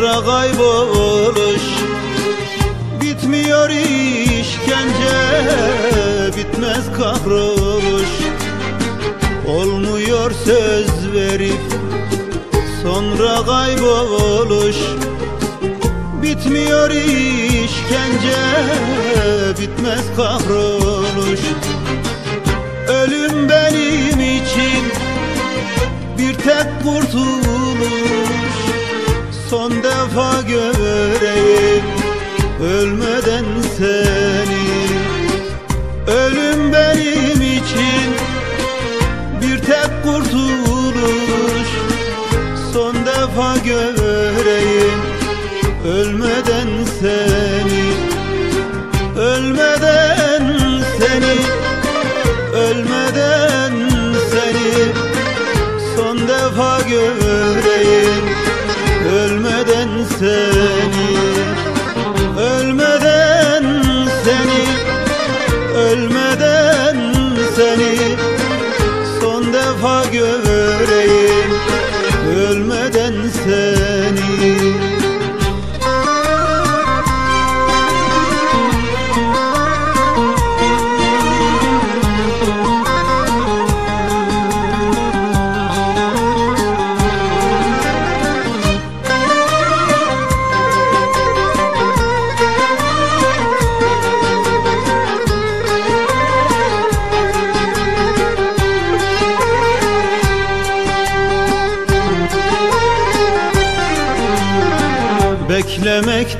kayboluş. Bitmiyor işkence Bitmez kahroluş Olmuyor söz verip Sonra kayboluş. Bitmiyor işkence Bitmez kahroluş Ölüm benim için Bir tek kurtuluş Son defa göreyim Ölmeden seni. Ölüm benim için Ölmeden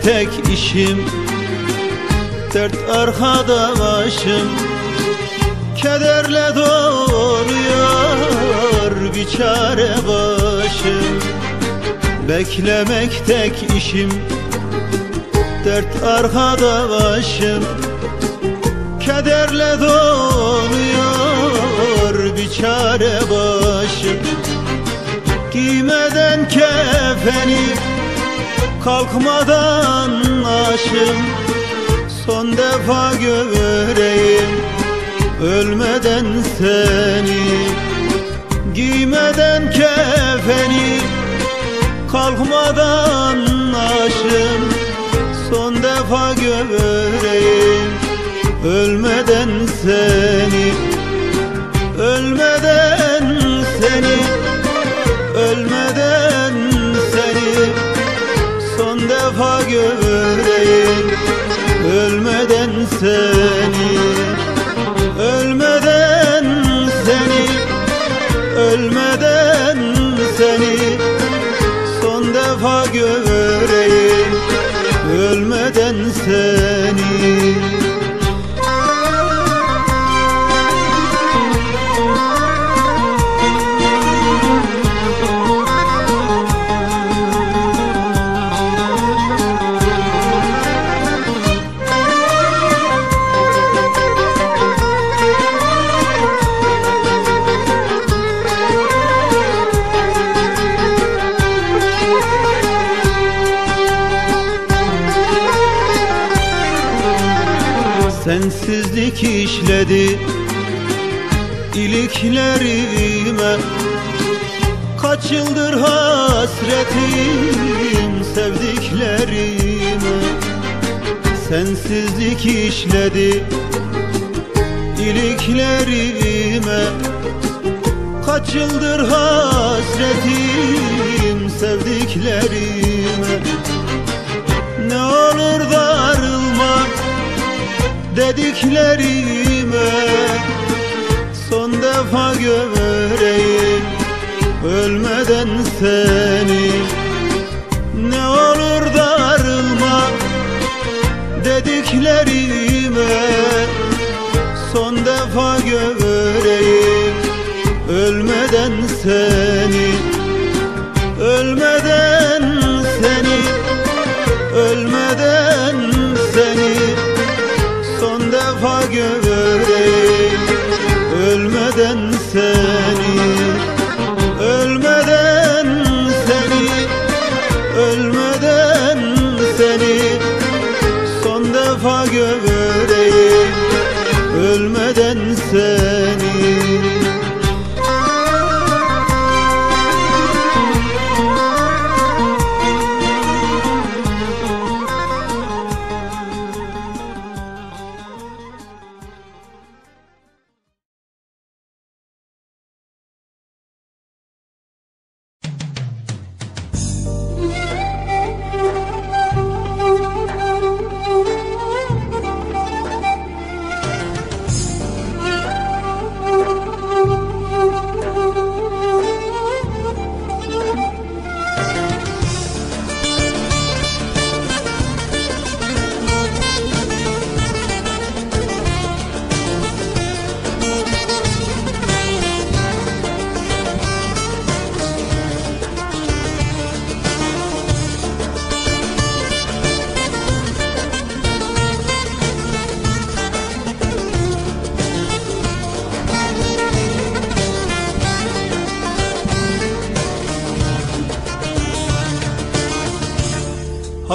tek işim. Dert arkada başım. Kederle doluyor bir çare başım. Beklemek tek işim. Dert arkada başım. Kederle doluyor bir çare başım. Giymeden kefeni Kalkmadan aşım. Son defa göreyim Ölmeden seni. Giymeden kefeni Kalkmadan aşım. Son defa göreyim Ölmeden seni göreyim Ölmeden Sensizlik işledi iliklerime. Kaç yıldır hasretim sevdiklerime. Sensizlik işledi iliklerime. Kaç yıldır hasretim sevdiklerime. Ne olur darılma dediklerime Son defa göreyim ölmeden seni Ne olur darılma dediklerime Son defa göreyim ölmeden seni Ölmeden seni Ölmeden defa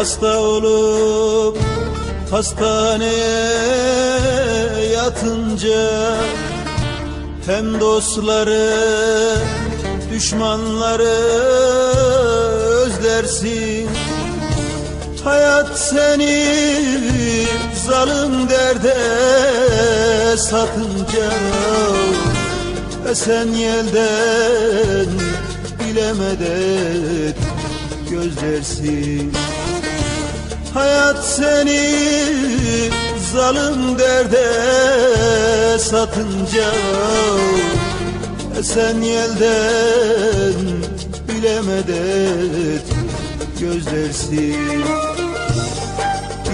Hasta olup hastaneye yatınca Hem dostları düşmanları özlersin. Hayat seni zalim derde satınca Esen yelden bilemedet gözlersin Hayat seni zalim derde satınca Esen yelden bilemedet gözlersin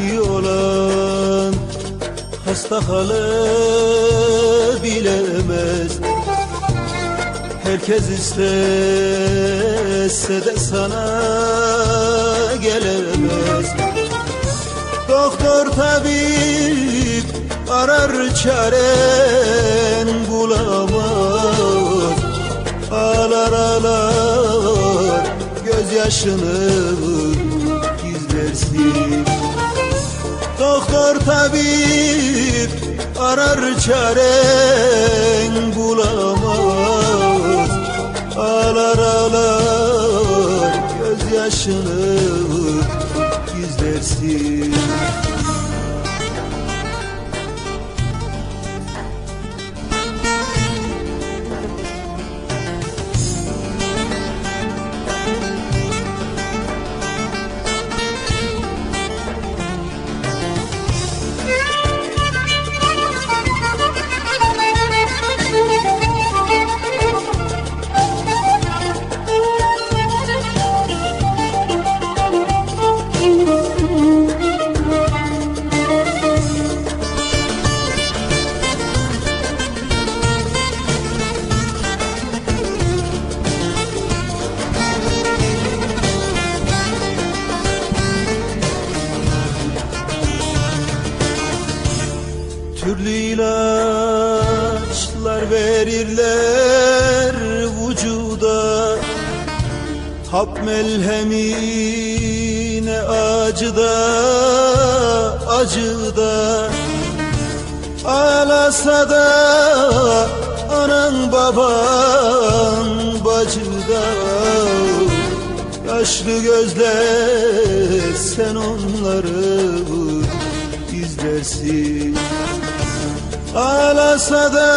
iyi olan hasta halı bilemez. Herkes istese de sana gelemez Doktor tabip arar çaren bulamaz. Ağlar ağlar gözyaşını gizlersin. Doktor tabip arar çaren bulamaz. Ağlar ağlar gözyaşını gizlersin Hap melhemine acıda acıda Ağlasa da. Anan baban bacıda Yaşlı gözler sen onları izlersin Ağlasa da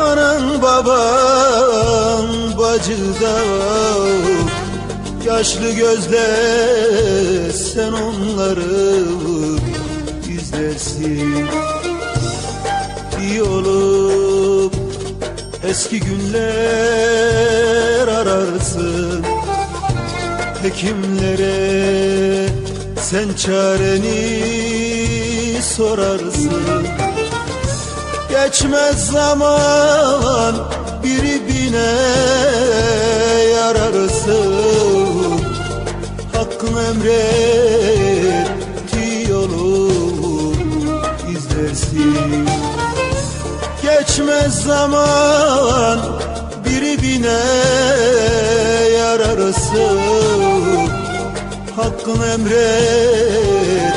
anan baban bacıda Yaşlı gözler sen onları izlersin İyi olup eski günler ararsın. Hekimlere sen çareni sorarsın Geçmez zaman biri bine yararsın Hakkın emretti yolu izlersin Geçmez zaman biri bine yararsın Hakkın emretti